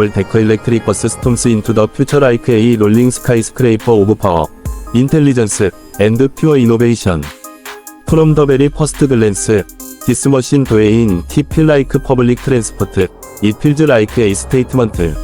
올 데커 일렉트릭 버스 스톰스 인투 더 퓨처 라이크 A 롤링 스카이 스크레이퍼 오브 파워 인텔리전스 앤드 퓨어 이노베이션 프롬 더 베리 퍼스트 글랜스 디스 머신 도에인 티필 라이크 퍼블릭 트랜스포트 이 필즈 라이크 A 스테이트먼트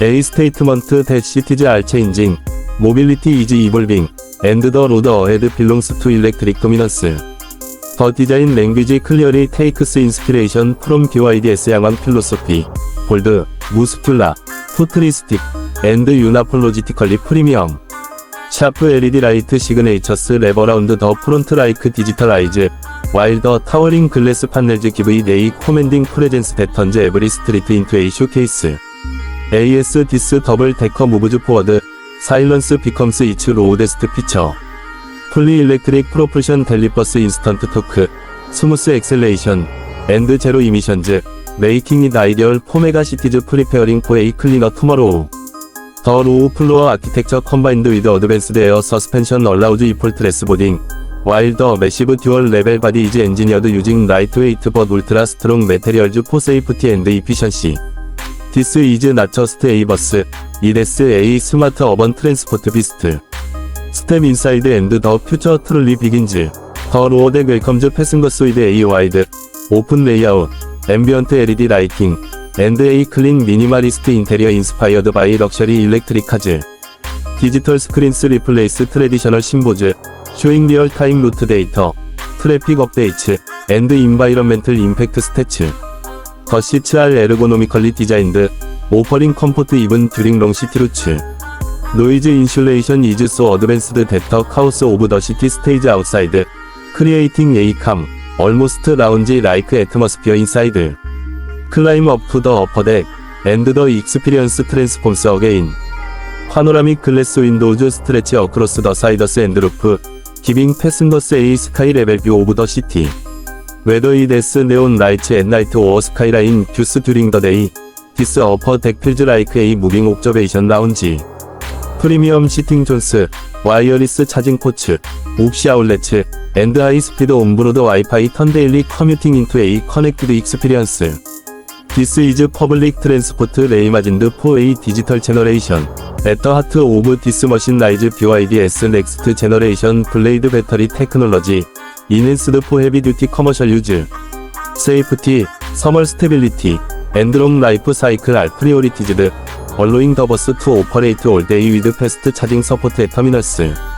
A 스테이트먼트 that cities are changing mobility is evolving and the road ahead belongs to electric dominance The design language clearly takes inspiration from BYDS 양황 필로소피, 볼드, 무스툴라, 푸트리스틱, and 유나폴로지티컬리 프리미엄. 샤프 LED 라이트 시그네이처스 레버라운드 더 프론트 라이크 디지털 아이즈, glass panels give it a commanding presence that turns every street into a showcase. AS 디스 더블 데커 무브즈 포워드, 사일런스 비컴스 이츠 로우데스트 피처. 풀리 일렉트릭 프로플션 델리버스 인스턴트 토크, 스무스 엑셀레이션, 앤드 제로 이미션즈, 메이킹 잇 아이디얼 포메가 시티즈 프리페어링 포 에이 클리너 투머로우. 더 로우 플로어 아키텍처 컴바인드 위드 어드밴스드 에어 서스펜션 얼라우즈 이폴트 레스 보딩. while the massive dual level body is engineered using lightweight but ultra strong materials for safety and efficiency. This is not just a bus, it is a smart urban transport beast. Step inside and the future truly begins. The road welcomes passengers with a ambient LED lighting, and a minimalist interior inspired by luxury electric cars. Digital screens replace traditional symbols, showing real-time route data, traffic updates, and environmental impact stats. The seats are ergonomically designed, offering comfort even during long city routes. Noise insulation is so advanced that the chaos of the city stays outside, creating a calm, lounge-like atmosphere inside. Climb up to the upper deck, and the experience transforms again. Panoramic glass windows stretch across the sides and roof, giving passengers a sky level view of the city. Whether it is neon lights at night or skyline views during the day, this upper deck feels like a moving observation lounge. 프리미엄 시팅 존스, 와이어리스 차징 포츠, 옵시 아울렛츠, 앤드 하이 스피드 온브로드 와이파이 턴 데일리 커뮤팅 인투 에이 커넥티드 익스피리언스. This is public transport reimagined for a digital generation. At the heart of this machine lies BYD's maximizing efficiency in stop and go city traffic. 스마트 에너지 매니지먼트 시스템즈 콘스탄틀리 애널라이즈 드라이빙 패턴스 패신저 로드 앤드 루트 컨디션즈 투 파워 유세지 인 리얼 타임 더 드라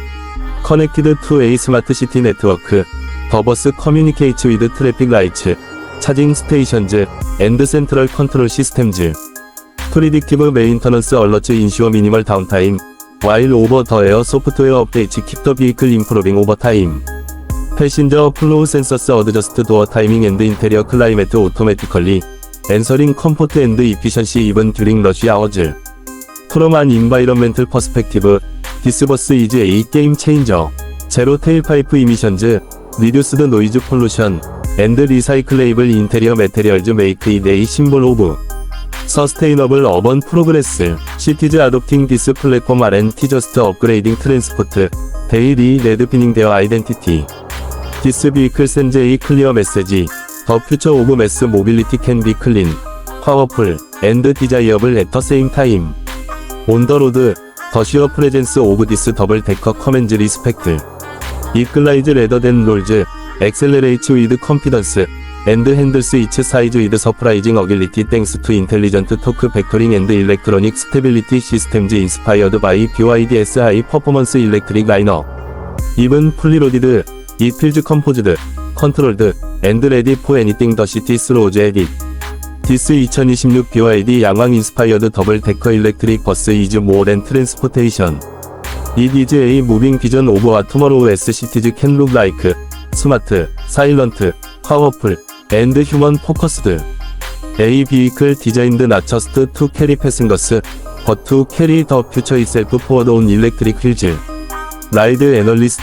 커넥티드 투 에이 스마트 시티 네트워크, 더버스 커뮤니케이츠 위드 트래픽 라이츠, 차징 스테이션즈, 앤드 센트럴 컨트롤 시스템즈, 프리딕티브 메인터넌스 얼러츠 인슈어 미니멀 다운타임, 와일 오버 더 에어 소프트웨어 업데이트 킵더 비이클 임프로빙 오버 타임, 패신저 플로우 센서스 어드저스트 도어 타이밍 앤드 인테리어 클라이메트 오토매티컬리, 앤서링 컴포트 앤드 이피션시 이븐 듀링 러쉬 아워즈, 안 인바이런멘틀 퍼스펙티브, 디스버스 이즈 에이 게임 체인저, 제로 테일파이프 이미션즈, 리듀스드 노이즈 폴루션, 앤드 리사이클레이블 인테리어 메테리얼즈 메이크 이데이 심볼 오브. 서스테이너블 어번 프로그레스 시티즈 아독팅 디스 플랫폼 RN 티저스트 업그레이딩 트랜스포트 데이리 레드피닝 데어 아이덴티티. 디스 비클 센제이 클리어 메시지 더 퓨처 오브 매스 모빌리티 캔비 클린 파워풀 앤드 디자이어블 애터 세임 타임. 온더로드 더시어 프레젠스 오브 디스 더블 데커 커맨즈 리스펙트 이클라이즈 레더덴 롤즈 엑셀레레이츠 위드 컴피던스 앤드 핸들스 이츠 사이즈 위드 서프라이징 어길리티 땡스 투 인텔리전트 토크 벡터링 앤드 일렉트로닉 스테빌리티 시스템즈 인스파이어드 바이 BYDS 하이 퍼포먼스 일렉트릭 라이너 입은 풀리로디드 이필즈 컴포즈드 컨트롤드 앤드 레디 포 애니띵 더 시티 스로즈 에딧 디스 2026 BYD 양왕 인스파이어드 더블 데커 일렉트릭 버스 이즈 모어 앤 트랜스포테이션 It is a moving vision of what tomorrow as cities can look like. Smart, silent, powerful, and human focused. A vehicle designed not just to carry passengers, but to carry the future itself forward on electric wheels. Ride analyst.